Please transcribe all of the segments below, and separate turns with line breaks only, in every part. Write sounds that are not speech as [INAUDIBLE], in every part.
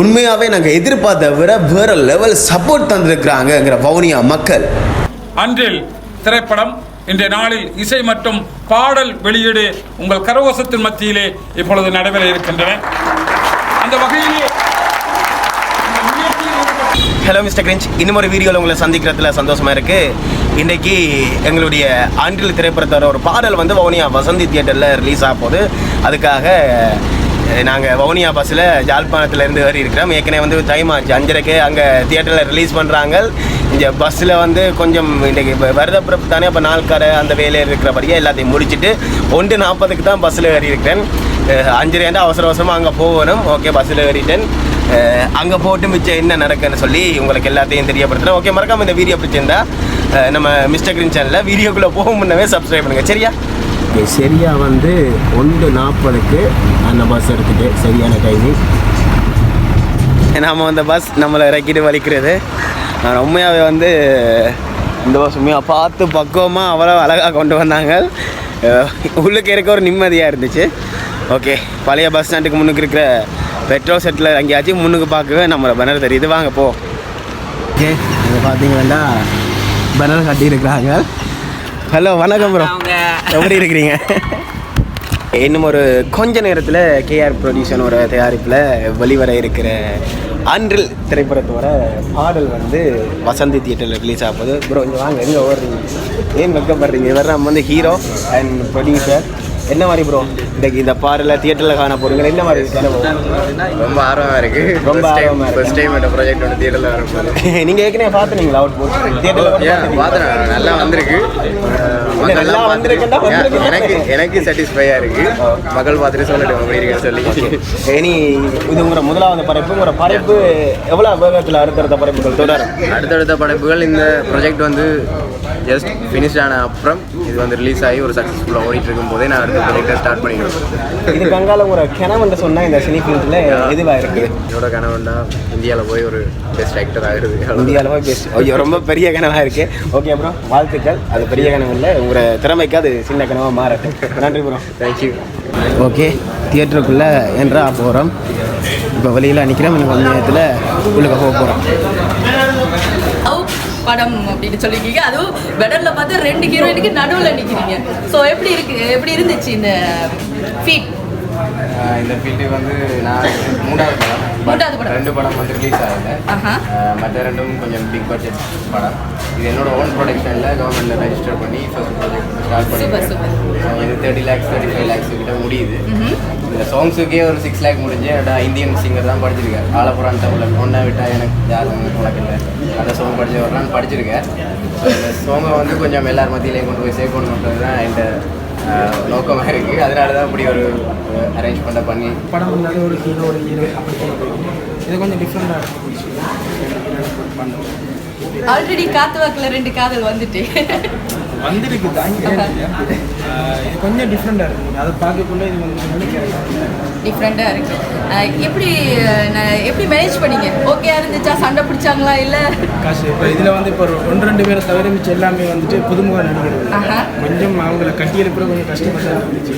உண்மையாகவே நாங்கள் எதிர்பார்த்த விட வேற லெவல் சப்போர்ட் தந்திருக்கிறாங்கங்கிற வவுனியா மக்கள்.
அன்றில் திரைப்படம் இன்றைய நாளில் இசை மற்றும் பாடல் வெளியீடு உங்கள் கரகோசத்தின் மத்தியிலே இப்பொழுது நடைபெற இருக்கின்றன. அந்த வகையிலே
ஹலோ மிஸ்டர் கிரிஞ்ச் இன்னும் ஒரு வீடியோவில் உங்களை சந்திக்கிறதுல சந்தோஷமா இருக்கு. இன்னைக்கு எங்களுடைய ஆண்டில் திரைப்படத்தோட ஒரு பாடல் வந்து வவுனியா வசந்தி தியேட்டரில் ரிலீஸ் ஆக போகுது. அதுக்காக நாங்கள் வவுனியா பஸ்ஸில் ஜாழ்ப்பாணத்துலேருந்து ஏறி இருக்கிறோம். ஏற்கனவே வந்து டைம் ஆச்சு. அஞ்சரைக்கு அங்கே தியேட்டரில் ரிலீஸ் பண்ணுறாங்க இந்த பஸ்ஸில் வந்து கொஞ்சம் இன்றைக்கி வருதப்பிறப்பு தானே அப்போ நாள்கார அந்த வேலையில் இருக்கிறபடியே எல்லாத்தையும் முடிச்சுட்டு ஒன்று நாற்பதுக்கு தான் பஸ்ஸில் ஏறி இருக்கிறேன். அஞ்சரை அவசர அவசரமாக அங்கே போகணும். ஓகே பஸ்ஸில் ஏறிட்டேன். அங்கே போட்டு மிச்சம் என்ன நடக்குன்னு சொல்லி உங்களுக்கு எல்லாத்தையும் தெரியப்படுத்துகிறேன் ஓகே மறக்காமல் இந்த வீடியோ பிடிச்சிருந்தா நம்ம மிஸ்டர் கிரீன் சேனலில் வீடியோக்குள்ளே போக முன்னவே சப்ஸ்கிரைப் பண்ணுங்கள் சரியா? சரியா வந்து ஒன்று நாற்பதுக்கு அந்த பஸ் எடுத்துட்டு சரியான டைமிங் நாம் அந்த பஸ் நம்மளை இறக்கிட்டு வலிக்கிறது. நான் உண்மையாகவே வந்து இந்த பஸ் உண்மையாக பார்த்து பக்குவமாக அவ்வளோ அழகாக கொண்டு வந்தாங்க. உள்ளுக்கு இருக்க ஒரு நிம்மதியாக இருந்துச்சு. ஓகே பழைய பஸ் ஸ்டாண்டுக்கு முன்னுக்கு இருக்கிற பெட்ரோல் செட்டில் அங்கேயாச்சும் முன்னுக்கு பார்க்கவே நம்மளை பேனர் தெரியுது. வாங்க போ. ஓகே இங்கே பார்த்தீங்கன்னா பேனர் கட்டியிருக்கிறாங்க. ஹலோ வணக்கம் ப்ரோ எப்படி இருக்கிறீங்க? இன்னும் ஒரு கொஞ்ச நேரத்தில் கேஆர் ப்ரொடியூஷனோட தயாரிப்பில் வெளிவர இருக்கிற அன்றில் திரைப்படத்தோட பாடல் வந்து வசந்தி தியேட்டரில் ரிலீஸ் ஆகுது போகுது. ப்ரோ இங்கே வாங்க எங்கே ஓடுறீங்க? ஏன் வெக்கப்படுறீங்க? இவர் நம்ம வந்து ஹீரோ அண்ட் ப்ரொடியூசர் என்ன மாதிரி ப்ரோ இந்த இந்த பாடலை தியேட்டரில் காண போறீங்க என்ன மாதிரி?
ரொம்ப ஆர்வமா இருக்கு.
ரொம்ப ஆர்வமா இருக்கு.
ஃபர்ஸ்ட் டைம் இந்த ப்ராஜெக்ட் வந்து தியேட்டர்ல வரும்போது
நீங்கள் ஏற்கனவே பார்த்துனீங்களா அவுட் போட்
ஏன் பார்த்தேன். நல்லா வந்திருக்கு. [LAUGHS]
நல்லா வந்திருக்குன்னா வந்திருக்கு.
எனக்கு எனக்கு சாட்டிஸ்ஃபையா இருக்கு. மக்கள் பார்த்துட்டு சொல்லட்டும் அப்படி இருக்குன்னு சொல்லி.
இனி இது உங்களோட முதலாவது படைப்பு உங்களோட படைப்பு எவ்வளோ வேகத்தில் அடுத்தடுத்த படைப்புகள் தொடரும்?
அடுத்தடுத்த படைப்புகள் இந்த ப்ராஜெக்ட் வந்து ஜஸ்ட் ஃபினிஷ் ஆன அப்புறம் இது வந்து ரிலீஸ் ஆகி ஒரு சக்ஸஸ்ஃபுல்லாக ஓடிட்டு இருக்கும் போதே நான் ஸ்டார்ட் பண்ணிடுவேன்
இது கங்கால உங்களோட கிணவன் சொன்னால் இந்த சினி ஃபீல்டில் எதுவாக இருக்குது
என்னோட கனவுண்டா இந்தியாவில் போய் ஒரு பெஸ்ட் ஆக்டர் ஆகிடுது
இந்தியாவில் போய் பெஸ்ட் ஐயோ ரொம்ப பெரிய கனவாக இருக்கு. ஓகே ப்ரோ வாழ்த்துக்கள். அது பெரிய கனவு இல்லை. உங்களோட திறமைக்கு அது சின்ன கனவாக மாறட்டும். நன்றி ப்ரோ
தேங்க்யூ
ஓகே தியேட்டருக்குள்ளே என்றா போகிறோம் இப்போ வெளியில் நிற்கிறோம் இன்னும் கொஞ்ச நேரத்தில் உள்ளுக்க போக போகிறோம்
படம் அப்படின்னு சொல்லிருக்கீங்க அதுவும் பெடர்ல பார்த்து ரெண்டு ஹீரோயினுக்கு நடுவில் நிற்கிறீங்க ஸோ எப்படி இருக்கு எப்படி இருந்துச்சு இந்த ஃபீட்
இந்த ஃபீல்டு வந்து நான் மூணாவது படம்.
மூணாவது படம்.
ரெண்டு படம் வந்து ரிலீஸ் ஆகல. மற்ற ரெண்டும் கொஞ்சம் பிக் பட்ஜெட் படம். இது என்னோட ஓன் ப்ரொடக்ஷனில் கவர்மெண்ட்டில் ரெஜிஸ்டர் பண்ணி ஃபர்ஸ்ட் ப்ராஜெக்ட் ஸ்டார்ட். பண்ணியிருக்கேன். இது thirty lakhs thirty five lakhs கிட்ட முடியுது. இந்த சாங்ஸுக்கே ஒரு சிக்ஸ் லேக் முடிஞ்சு என்னோட இந்தியன் சிங்கர் தான் படிச்சிருக்கேன் ஆலப்புறான் தமிழன். ஒன்றை விட்டா எனக்கு யாரும் உனக்கு இல்லை. அந்த சாங் படிச்சவரெலாம் படிச்சிருக்கேன் So, இந்த சாங்கை வந்து கொஞ்சம் எல்லார் மத்தியிலையும் கொண்டு போய் சேர்க்கணுன்றது தான் என்கிட்ட நோக்கமாக இருக்குது அதனால தான் இப்படி ஒரு அரேஞ்ச்மெண்ட்டை பண்ணி
படம் வந்தாலே ஒரு ஹீரோ ஒரு ஹீரோ அப்படி இது கொஞ்சம் டிஃப்ரெண்ட்டாக பண்ணுவோம்
ஆல்ரெடி காத்து வாக்கில் ரெண்டு காதல் வந்துட்டு.
வந்திருக்கு தான் இது கொஞ்சம் டிஃப்ரெண்ட்டாக இருக்கும். அதை பார்க்கக்குள்ள இது வந்து
டிஃப்ரெண்ட்டாக இருக்கு. அஹ் எப்படி எப்படி மேனேஜ் பண்ணீங்க? ஓகே இருந்துச்சா? சண்டை பிடிச்சாங்களா? இல்லை?
காசு இப்போ இதில் வந்து இப்போ ஒன்று ரெண்டு பேரை தவிர மிச்சம் எல்லாமே வந்துட்டு புதுமுக நடிகர்கள். கொஞ்சம் அவங்கள கட்டி எழுப்புற கொஞ்சம் கஷ்டமாக தான் இருந்துச்சு.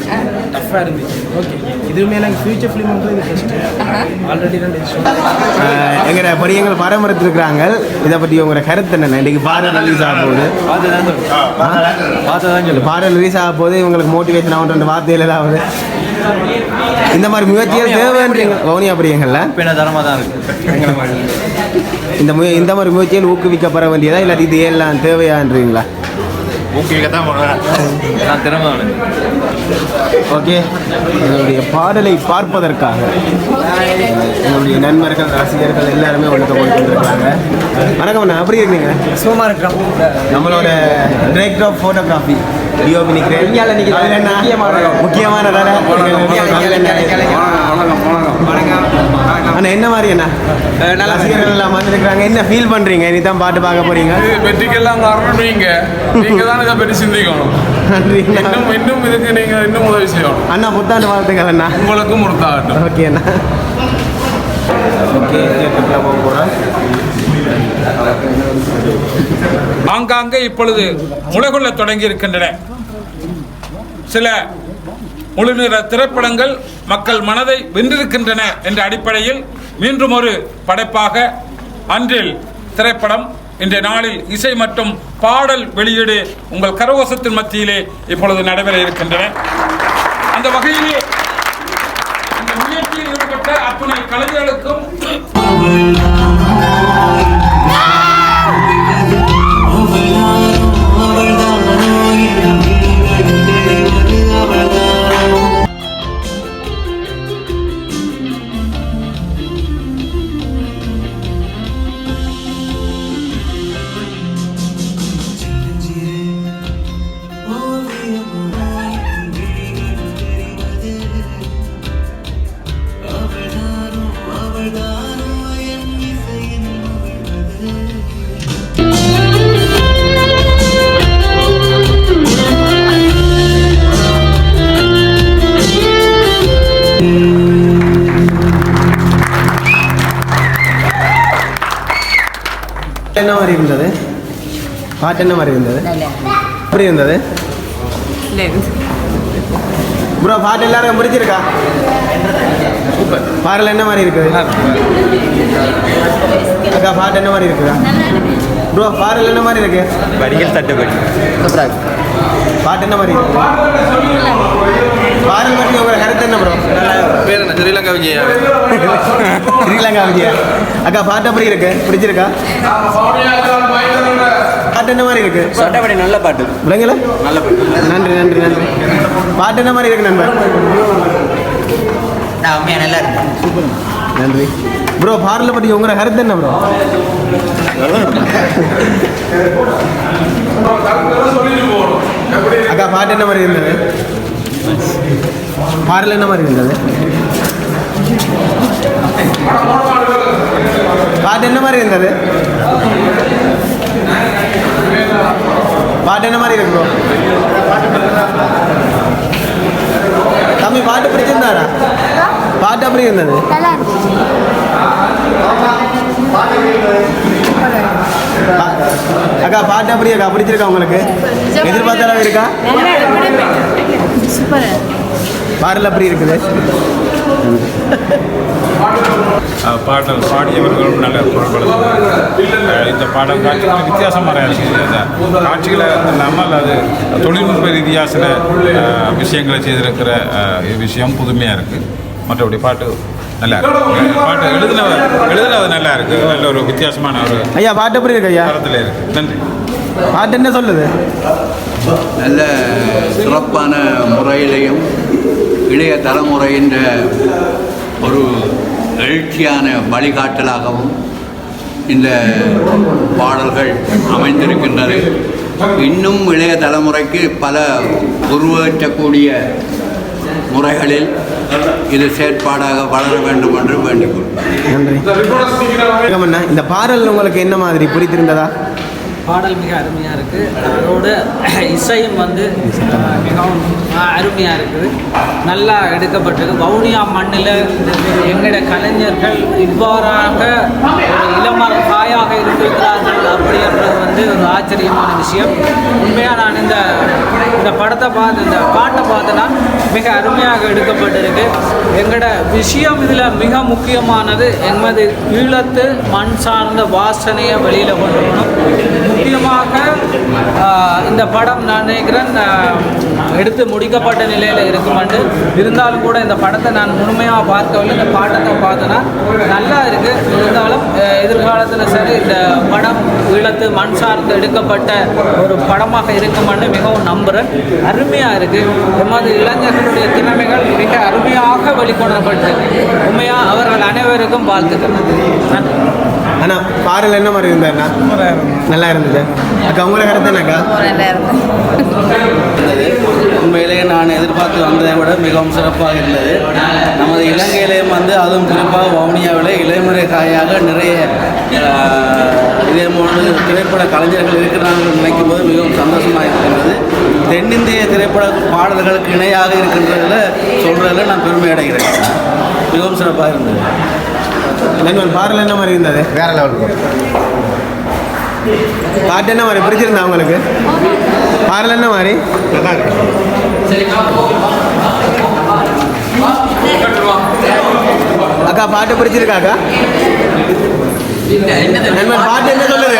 டஃப்பாக இருந்துச்சு. ஓகே இதுவுமே எனக்கு ஃபியூச்சர் ஃபிலிம் வந்து இது ஃபஸ்ட்டு ஆல்ரெடி ரெண்டு
எங்களை படியங்கள் பராமரித்திருக்கிறாங்க இதை பற்றி உங்களோட கருத்து என்ன இன்னைக்கு பாடல் ரிலீஸ் ஆக போகுது. பார்த்ததான் சொல்லு. பாடல் ரிலீஸ் ஆக போது இவங்களுக்கு மோட்டிவேஷன் ஆகும் ரெண்டு வார்த்தைகள் ஏதாவது இந்த மாதிரி முயற்சிகள் தேவைன்றீங்க. வவுனியா பிரியங்கள்ல?
தரமாக தான் இருக்குது
இந்த முய இந்த மாதிரி முயற்சிகள் ஊக்குவிக்கப்பட வேண்டியதா? இல்லாட்டி இது எல்லாம் தேவையான்றீங்களா? ஓகே. எங்களுடைய பாடலை பார்ப்பதற்காக எங்களுடைய நண்பர்கள் ரசிகர்கள் எல்லாருமே ஒழுக்க கொண்டிருக்காங்க வணக்கம் அண்ணா எப்படி இருக்கீங்க?
சும்மா இருக்கிறோம்
நம்மளோட டிரெக்டர் ஆஃப் ஃபோட்டோகிராஃபி டிஓபி நிற்கிறேன் முக்கியமான அண்ணா என்ன மாதிரி அண்ணா ரசிகர்கள் எல்லாம் வந்திருக்கிறாங்க என்ன ஃபீல் பண்ணுறீங்க இனி தான் பாட்டு பார்க்க போறீங்க
வெற்றிக்கெல்லாம் காரணம் நீங்க நீங்க தான் இதை பற்றி சிந்திக்கணும். இன்னும் இன்னும் இதுக்கு நீங்க இன்னும் உதவி செய்யணும்
அண்ணா புத்தாண்டு வாழ்த்துக்கள் அண்ணா
உங்களுக்கும் கொடுத்தாகட்டும்
ஓகே அண்ணா ஓகே தியேட்டருக்குள்ள போக போகிறோம்
ஆங்காங்கே இப்பொழுது முளைகொள்ள தொடங்கி இருக்கின்றன சில முழுநிற திரைப்படங்கள் மக்கள் மனதை வென்றிருக்கின்றன என்ற அடிப்படையில் மீண்டும் ஒரு படைப்பாக அன்றில் திரைப்படம் இன்றைய நாளில் இசை மற்றும் பாடல் வெளியீடு உங்கள் கரகோசத்தின் மத்தியிலே இப்பொழுது நடைபெற இருக்கின்றன. அந்த வகையிலே இந்த முயற்சியில் ஈடுபட்ட அத்துணை கலைஞர்களுக்கும்
பாட்டு என்ன மாதிரி இருந்தது? எப்படி இருந்தது? ப்ரோ பாட்டு எல்லாருக்கும் பிடிச்சிருக்கா? சூப்பர் பாடல் என்ன மாதிரி இருக்குது? அக்கா பாட்டு என்ன மாதிரி இருக்குதா? ப்ரோ பாடல் என்ன மாதிரி இருக்கு?
வடிகள் தட்டுப்படி
பாட்டு என்ன மாதிரி இருக்கு? பாடல் பற்றி உங்களோட கருத்து என்ன ப்ரோ?
பேர் என்ன ஸ்ரீலங்கா விஜயா.
ஸ்ரீலங்கா விஜயா. அக்கா பாட்டு எப்படி இருக்கு? பிடிச்சிருக்கா? பாட்டு என்ன மாதிரி இருக்கு?
சொட்டப்படி நல்ல பாட்டு.
விளங்கல நன்றி நன்றி நன்றி. பாட்டு என்ன மாதிரி இருக்கு நண்பர்
நான் உண்மையாக நல்லா இருக்கேன்.
நன்றி. ப்ரோ பாடலை பற்றி உங்களோட கருத்து என்ன ப்ரோ அக்கா பாட்டு என்ன மாதிரி இருந்தது? பாடல் என்ன மாதிரி இருந்தது? பாட்டு என்ன மாதிரி இருந்தது? பாட்டு என்ன மாதிரி இருக்கு ப்ரோ தம்பி பாட்டு பிடிச்சிருந்தாரா? பாட்டு அப்படி இருந்தது? அக்கா பாட்டு அப்படி அக்கா பிடிச்சிருக்கா உங்களுக்கு? எதிர்பார்த்த அளவு இருக்கா? பாடல் அப்படி இருக்குது?
பாடல் பாடியவர்களும் நல்ல குரல்கள் இந்த பாடல் காட்சிகள் வித்தியாசமாக இருக்குது இந்த காட்சிகளை இல்லாமல் அது தொழில்நுட்ப ரீதியாக சில விஷயங்களை செய்திருக்கிற விஷயம் புதுமையாக இருக்குது மற்றபடி பாட்டு நல்லா இருக்கு. பாட்டு எழுதின எழுதினது நல்லா இருக்கு. நல்ல ஒரு வித்தியாசமான ஒரு
ஐயா பாட்டு எப்படி இருக்கு ஐயா?
தரத்தில் இருக்கு. நன்றி.
பாட்டு என்ன சொல்லுது?
நல்ல சிறப்பான முறையிலையும் இளைய தலைமுறையின் ஒரு எழுச்சியான வழிகாட்டலாகவும் இந்த பாடல்கள் அமைந்திருக்கின்றது. இன்னும் இளைய தலைமுறைக்கு பல உருவேற்றக்கூடிய முறைகளில் இது செயற்பாடாக வளர வேண்டும் என்று வேண்டிக் கொள்கிறேன்.
நன்றி. இந்த பாடல் உங்களுக்கு என்ன மாதிரி பிடித்திருந்ததா
பாடல் மிக அருமையாக இருக்குது அதோட இசையும் வந்து மிகவும் அருமையாக இருக்குது. நல்லா எடுக்கப்பட்டிருக்கு. வவுனியா மண்ணில் எங்களோட கலைஞர்கள் இவ்வாறாக ஒரு இளமர காயாக இருந்திருக்கிறார்கள் அப்படின்றது வந்து ஒரு ஆச்சரியமான விஷயம். உண்மையாக நான் இந்த இந்த படத்தை பார்த்து இந்த பாட்டை பார்த்தேன்னா மிக அருமையாக எடுக்கப்பட்டிருக்கு. எங்களோட விஷயம் இதில் மிக முக்கியமானது எமது ஈழத்து மண் சார்ந்த வாசனையை வெளியில் கொண்டு வரணும். முக்கியமாக இந்த படம் நான் நினைக்கிறேன் எடுத்து முடிக்கப்பட்ட நிலையில் இருக்குமென்று இருந்தாலும் கூட இந்த படத்தை நான் முழுமையாக பார்க்கவில்லை. இந்த பாட்டத்தை பார்த்தேன்னா நல்லா இருக்குது இருந்தாலும் எதிர்காலத்தில் சரி இந்த படம் ஈழத்து மண் சார்ந்து எடுக்கப்பட்ட ஒரு படமாக இருக்குமான்னு மிகவும் நம்புகிறேன் அருமையாக இருக்குது எமது இளைஞர்களுடைய திறமைகள் மிக அருமையாக வெளிக்கொணரப்பட்டு உண்மையாக அவர்கள் அனைவருக்கும் வாழ்த்துக்கள். நன்றி.
அண்ணா பாடல் என்ன மாதிரி இருந்தா நல்லா இருந்தது. அக்கா உங்களை கருத்து என்னக்கா
உண்மையிலேயே நான் எதிர்பார்த்து வந்ததை விட மிகவும் சிறப்பாக இருந்தது. நமது இலங்கையிலேயும் வந்து அதுவும் குறிப்பாக வவுனியாவில் இளைமுறை காயாக நிறைய இதே போன்று திரைப்பட கலைஞர்கள் இருக்கிறார்கள் நினைக்கும் போது மிகவும் சந்தோஷமாக இருக்கின்றது. தென்னிந்திய திரைப்பட பாடல்களுக்கு இணையாக இருக்கின்றதில் சொல்கிறதில் நான் பெருமை அடைகிறேன். மிகவும் சிறப்பாக இருந்தது.
நண்பன் பாடல் என்ன மாதிரி இருந்தது? வேற லெவல் பாட்டு என்ன மாதிரி? பிடிச்சிருந்தா உங்களுக்கு? பாடல் என்ன மாதிரி? அக்கா பாட்டு பிடிச்சிருக்காக்கா பாட்டு என்ன சொல்லுது?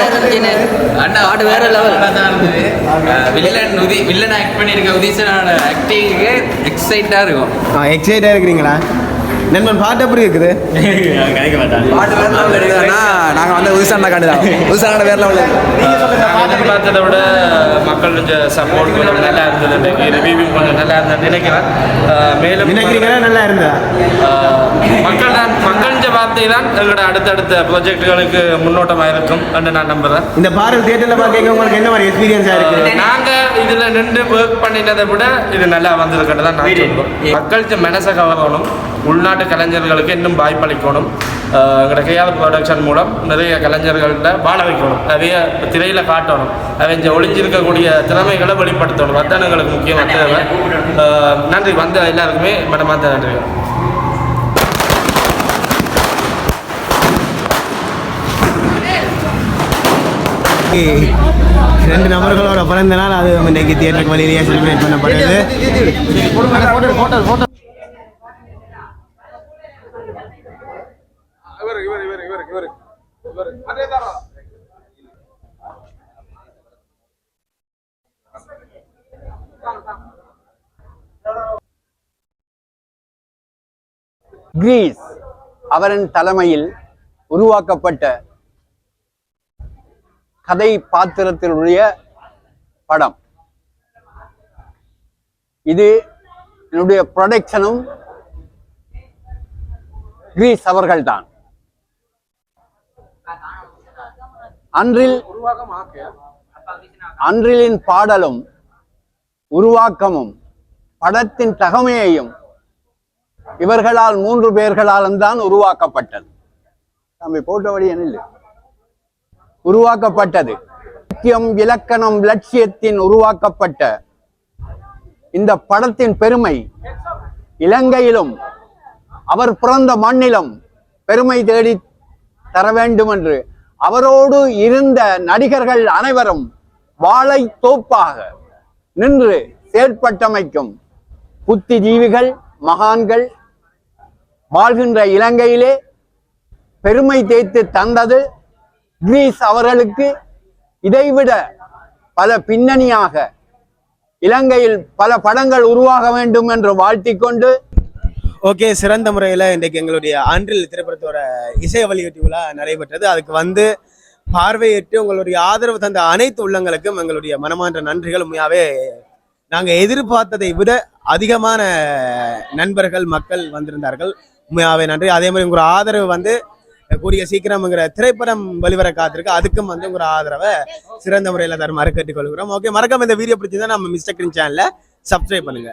அண்ணா ஆடு வேற level villain Udhi villain act பண்ணியிருக்க உதீசனோட ஆக்டிங்க்கு எக்ஸைட்டாக இருக்கும்.
எக்ஸைட்டாக இருக்கிறீங்களா? நண்பன் பாட்டு எப்படி இருக்குது
பாட்டு வேற லெவலில் இருக்குதுன்னா நாங்கள் வந்து உதிசாண்டா காண்டு தான். உதிசாண்டா வேற லெவலில்
எதிர்பார்த்ததை விட மக்கள் கொஞ்சம் சப்போர்ட் கொஞ்சம் நல்லா இருந்தது. இன்றைக்கு ரிவ்யூ கொஞ்சம் நல்லா இருந்தது நினைக்கிறேன். மேலும்
நினைக்கிறீங்களா? நல்லா இருந்தா
மக்கள் மக்களின் வார்த்தை தான் எங்களோட அடுத்தடுத்த ப்ரொஜெக்டுகளுக்கு முன்னோட்டமாக இருக்கும் என்று நான் நம்புகிறேன்
இந்த பாடல் தியேட்டரில் பார்க்க உங்களுக்கு என்ன மாதிரி எக்ஸ்பீரியன்ஸாக இருக்குது
நாங்க இதுல நின்று ஒர்க் பண்ணினதை விட இது நல்லா வந்திருக்கிறது தான் நான் சொல்லுவோம் மக்களுக்கு மனசை கவரணும் உள்நாட்டு கலைஞர்களுக்கு இன்னும் வாய்ப்பளிக்கணும். எங்களோட கேஆர் ப்ரொடக்ஷன் மூலம் நிறைய கலைஞர்கள்ட்ட வாழ வைக்கணும். நிறைய திரையில காட்டணும். அவங்க ஒளிஞ்சிருக்கக்கூடிய திறமைகளை வெளிப்படுத்தணும். அதான் எங்களுக்கு முக்கியமாக தேவை. நன்றி. வந்த எல்லாருக்குமே மனமார்ந்த நன்றி இன்னைக்கு
ரெண்டு நபர்களோட பிறந்த நாள். அது இன்னைக்கு தியேட்டருக்கு வழியிலேயே செலிப்ரேட் பண்ணப்படுது.
கிரீஸ் அவரின் தலைமையில் உருவாக்கப்பட்ட கதை பாத்திரத்தினுடைய படம். இது என்னுடைய ப்ரொடக்ஷனும் கிரீஸ் அவர்கள்தான். அன்றில் அன்றிலின் பாடலும் உருவாக்கமும் படத்தின் தகமையையும் இவர்களால் மூன்று பேர்களாலும் தான் உருவாக்கப்பட்டது. தம்பி போட்டபடி இல்லை உருவாக்கப்பட்டது. முக்கியம் இலக்கணம் லட்சியத்தின் உருவாக்கப்பட்ட இந்த படத்தின் பெருமை இலங்கையிலும் அவர் பிறந்த மண்ணிலும் பெருமை தேடி தர வேண்டும் என்று அவரோடு இருந்த நடிகர்கள் அனைவரும் வாழை தோப்பாக நின்று செயற்பட்டமைக்கும் புத்திஜீவிகள் மகான்கள் வாழ்கின்ற இலங்கையிலே பெருமை தேய்த்து தந்தது. கிரீஸ் அவர்களுக்கு இதைவிட பல பின்னணியாக இலங்கையில் பல படங்கள் உருவாக வேண்டும் என்று வாழ்த்திக்கொண்டு
ஓகே சிறந்த முறையில் இன்றைக்கு எங்களுடைய ஆண்டில் திரைப்படத்தோட இசை வெளியீட்டு விழா நடைபெற்றது. அதுக்கு வந்து பார்வையிட்டு உங்களுடைய ஆதரவு தந்த அனைத்து உள்ளங்களுக்கும் எங்களுடைய மனமான்ற நன்றிகள். உண்மையாகவே நாங்கள் எதிர்பார்த்ததை விட அதிகமான நண்பர்கள் மக்கள் வந்திருந்தார்கள். உண்மையாகவே நன்றி. அதே மாதிரி உங்களோட ஆதரவு வந்து கூடிய சீக்கிரம்ங்கிற திரைப்படம் வெளிவர காத்திருக்கு. அதுக்கும் வந்து ஒரு ஆதரவை சிறந்த முறையில் தருமாறு கேட்டுக்கொள்கிறோம். ஓகே மறக்காம இந்த வீடியோ பிடிச்சிருந்தா நம்ம மிஸ்டர் கிரீன் சேனலில் சப்ஸ்கிரைப் பண்ணுங்க.